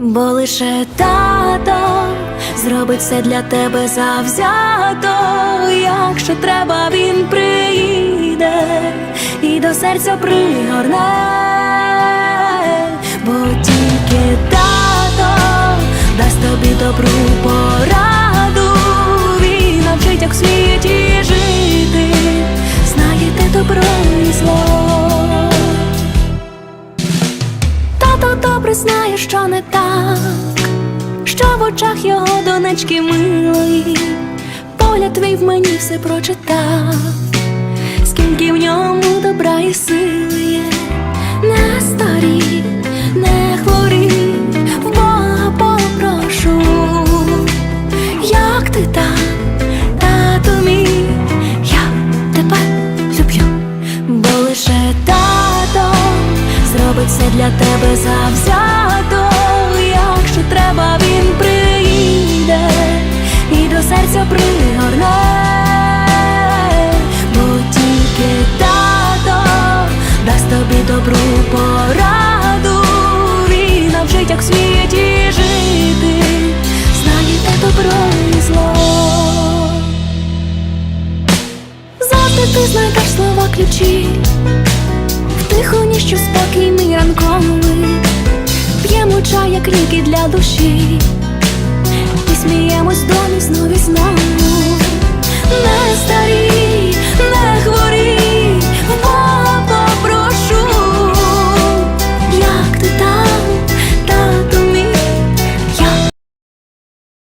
Бо лише тато зробить все для тебе завзято, якщо треба, він приїде і до серця пригорне, бо тільки тато дасть тобі добру пораду, він навчить, як в добре знає, що не так, що в очах його донечки милої, погляд твій в мені все прочитав, скільки в ньому добра і сили є, не старій, не хворій, в Бога попрошу, як ти там, все для тебе завзято, якщо треба, він приїде і до серця пригорне, бо тільки тато дасть тобі добру пораду, він навчить, як в світі жити, знаєте добро і зло. Завжди ти знайдеш слова ключі в ніщо спокій мій ранковий. П'ємо чай, як ліки для душі